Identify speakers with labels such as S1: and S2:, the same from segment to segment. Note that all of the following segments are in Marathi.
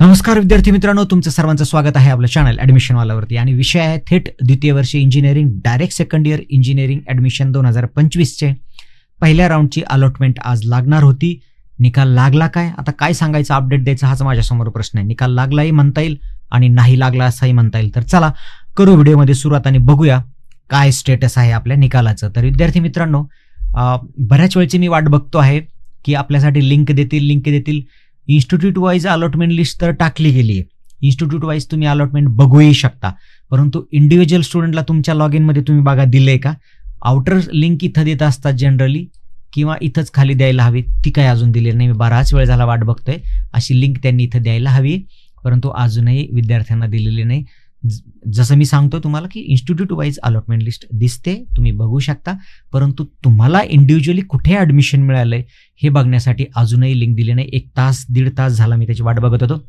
S1: नमस्कार विद्यार्थी मित्रांनो तुमचं सर्वांचं स्वागत आहे आपलं चॅनल ॲडमिशनवाल्यावरती आणि विषय आहे थेट द्वितीय वर्षी engineering direct second year engineering admission दोन हजार पंचवीसचे. पहिल्या राऊंडची अलॉटमेंट आज लागणार होती. निकाल लागला काय? आता काय सांगायचं? अपडेट द्यायचा हाच माझ्यासमोर प्रश्न आहे. निकाल लागलाही म्हणता येईल आणि नाही लागला असाही म्हणता येईल. तर चला करू व्हिडिओमध्ये सुरुवात आणि बघूया काय स्टेटस आहे आपल्या निकालाचं. तर विद्यार्थी मित्रांनो बऱ्याच वेळची मी वाट बघतो आहे की आपल्यासाठी लिंक देतील लिंक देतील. इन्स्टिट्यूट वाईज अलॉटमेंट लिस्ट तर टाकली गेली आहे. इन्स्टिट्यूट वाईज तुम्ही अलॉटमेंट बघूही शकता. परंतु इंडिव्हिज्युअल स्टुडंटला तुमच्या लॉग इनमध्ये तुम्ही बघा दिले का? आउटर लिंक इथं देत असतात जनरली किंवा इथंच खाली द्यायला हवी. ती काय अजून दिली नाही. मी बराच वेळ झाला वाट बघतोय. अशी लिंक त्यांनी इथं द्यायला हवी. परंतु अजूनही विद्यार्थ्यांना दिलेली नाही. जसं मी सांगतो तुम्हाला की इन्स्टिट्यूट वाईज अलॉटमेंट लिस्ट दिसते तुम्ही बघू शकता. परंतु तुम्हाला इंडिव्हिज्युअली कुठे ॲडमिशन मिळालंय हे बघण्यासाठी अजूनही लिंक दिली नाही. एक तास दीड तास झाला मी त्याची वाट बघत होतो.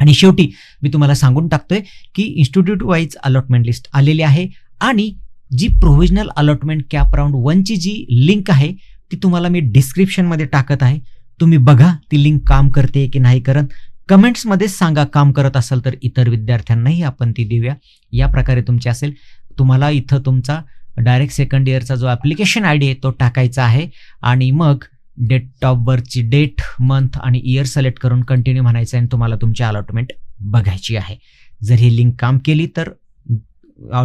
S1: आणि शेवटी मी तुम्हाला सांगून टाकतोय की इन्स्टिट्यूट वाईज अलॉटमेंट लिस्ट आलेली आहे आणि जी प्रोव्हिजनल अलॉटमेंट कॅप राऊंड वनची जी लिंक आहे ती तुम्हाला मी डिस्क्रिप्शनमध्ये टाकत आहे. तुम्ही बघा ती लिंक काम करते की नाही करत. कमेंट्समध्ये सांगा काम करत असेल तर इतर विद्यार्थ्यांनाही आपण ती देऊया. या प्रकारे तुमची असेल. तुम्हाला इथं तुमचा डायरेक्ट सेकंड इयरचा जो ॲप्लिकेशन आय डी आहे तो टाकायचा आहे. आणि मग डेट ऑफ बर्थची डेट मंथ आणि इयर सिलेक्ट करून कंटिन्यू म्हणायचं आहे आणि तुम्हाला तुमची अलॉटमेंट बघायची आहे. जर ही लिंक काम केली तर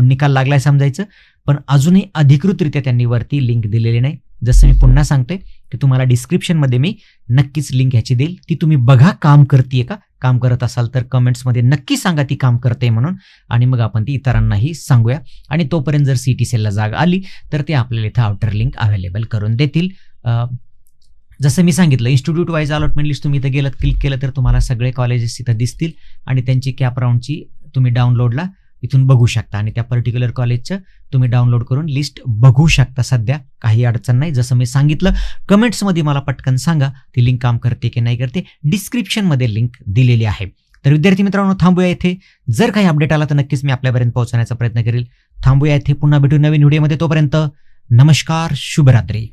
S1: निकाल लागलाय समजायचं. पण अजूनही अधिकृतरित्या त्यांनी वरती लिंक दिलेली नाही. जसं मी पुन्हा सांगते की तुम्हाला डिस्क्रिप्शनमध्ये मी नक्कीच लिंक ह्याची देईल. ती तुम्ही बघा काम करते का? काम करत असाल तर कमेंट्समध्ये नक्की सांगा ती काम करते म्हणून. आणि मग आपण ती इतरांनाही सांगूया. आणि तोपर्यंत जर सी टी सेलला जागा आली तर ते आपल्याला इथं आउटर लिंक अवेलेबल करून देतील. जसं मी सांगितलं इन्स्टिट्यूट वाईज अलॉटमेंट लिस्ट तुम्ही इथं गेलं क्लिक केलं तर तुम्हाला सगळे कॉलेजेस इथं दिसतील. आणि त्यांची कॅप राऊंडची तुम्ही डाउनलोडला इथून बघू शकता. आणि त्या पर्टिक्युलर कॉलेजचं तुम्ही डाउनलोड करून लिस्ट बघू शकता सध्या. काही अडचण नाही. जसं मी सांगितलं कमेंट्समध्ये मला पटकन सांगा ती लिंक काम करते की नाही करते. डिस्क्रिप्शनमध्ये लिंक दिलेली आहे. तर विद्यार्थी मित्रांनो थांबूया इथे. जर काही अपडेट आला तर नक्कीच मी आपल्यापर्यंत पोहोचण्याचा प्रयत्न करेल. थांबूया इथे. पुन्हा भेटू नवीन व्हिडिओमध्ये तोपर्यंत नमस्कार शुभरात्री.